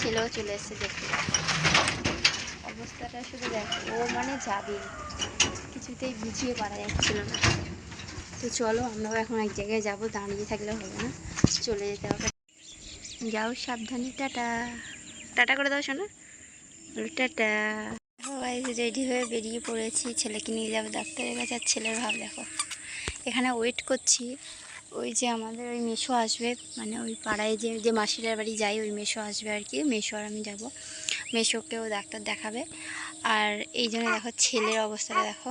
ছেলেও চলে এসেছে দেখতে। অবস্থাটা শুধু দেখো, ও মানে যাবে। কিছুতেই বুঝিয়ে পারা যাচ্ছিল না। তো চলো, আমরাও এখন এক জায়গায় যাব, দাঁড়িয়ে থাকলে হবে না, চলে যেতে হবে। যাও সাবধানে, টাটা। টাটা করে দাও শোনা টাটা। রেডি হয়ে বেরিয়ে পড়েছি, ছেলেকে নিয়ে যাব, ডাক্তারের কাছে, আর ছেলের ভাব দেখো। এখানে ওয়েট করছি। ওই যে আমাদের ওই মেশো আসবে মানে ওই পাড়ায় যে যে মাসিরার বাড়ি যাই, ওই মেশো আসবে আর কি, মেশো আর আমি যাব। মেশোকেও ডাক্তার দেখাবে। আর এই জন্য দেখো ছেলের অবস্থাটা দেখো।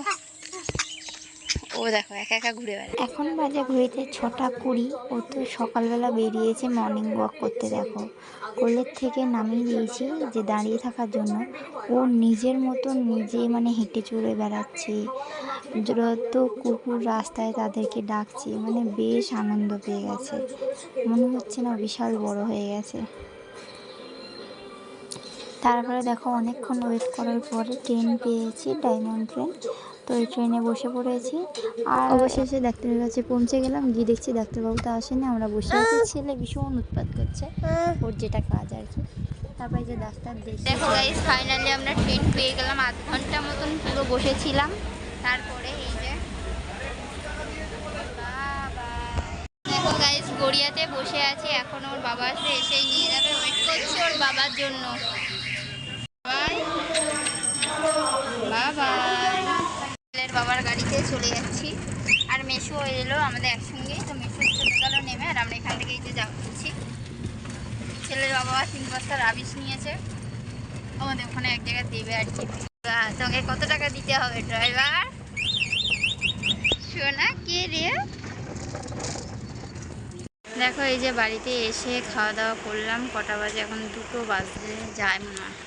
ও দেখো, একা একা ঘুরে বেড়ায় এখন বাজে ঘুরিতে ছটা কুড়ি, ও তো সকালবেলা বেরিয়েছে মর্নিং ওয়াক করতে, দেখো। কোলের থেকে নামিয়ে দিয়েছি যে দাঁড়িয়ে থাকার জন্য। ও নিজের মতো নিজে মানে হেঁটে চলে বেড়াচ্ছে। যত কুকুর রাস্তায় তাদেরকে ডাকছে মানে বেশ আনন্দ পেয়ে গেছে। মনে হচ্ছে না বিশাল বড় হয়ে গেছে। তারপরে দেখো, অনেকক্ষণ ওয়েট করার পরে ট্রেন পেয়েছি ডায়মন্ড ট্রেন তো এই ট্রেনে বসে পড়েছি। আর অবশেষে ডাক্তারের কাছে পৌঁছে গেলাম। গিয়ে দেখছি ডাক্তারবাবু তো আসেনি। আমরা বসে আছি। ছেলে ভীষণ উৎপাত করছে। ওর যেটা কাজ আর কি। তারপরে যে ডাক্তার দেখে দেখো গাইস ফাইনালি আমরা ট্রেন পেয়ে গেলাম। আধ ঘণ্টা মতন পুরো বসেছিলাম। তারপরে এই যে দেখো গাইস গড়িয়াতে বসে আছি। এখন ওর বাবা আসবে এসেই নিয়ে যাবে। ওয়েট করছি ওর বাবার জন্য। বাবার গাড়িতে চলে যাচ্ছি। আর মেশো এলো আমাদের একসঙ্গেই তো মেশো চলে গেল নেমে আর আমরা এখান থেকে এই যে যাচ্ছি ছেলের বাবা তিন বস্তা রাবিশ নিয়েছে। আমাদের ওখানে এক জায়গায় দেবে আর কি। তোকে কত টাকা দিতে হবে, ড্রাইভার? শোনা কে রে? দেখো, এই যে বাড়িতে এসে খাওয়া দাওয়া করলাম। কটা বাজে? এখন দুটো বাজতে যায় মনে হয়।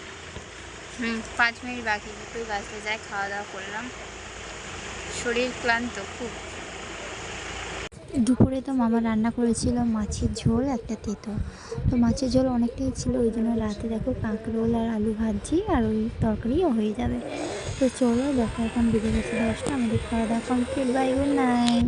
হুম, পাঁচ মিনিট বাকি, দুটোই বাজতে যায়। খাওয়া দাওয়া করলাম। শরীর ক্লান্ত, খুব। দুপুরে তো মামা রান্না করেছিল মাছের ঝোল, একটা তেতো। তো মাছের ঝোল অনেকটাই ছিল, ওই জন্য রাতে দেখো কাঁকরোল আর আলু ভাজি আর ওই তরকারিও হয়ে যাবে। তো চলো, দেখো এখন বেজে গেছে দশটা, আমাদের খাওয়া দাওয়া কমপ্লিট, বাই নাই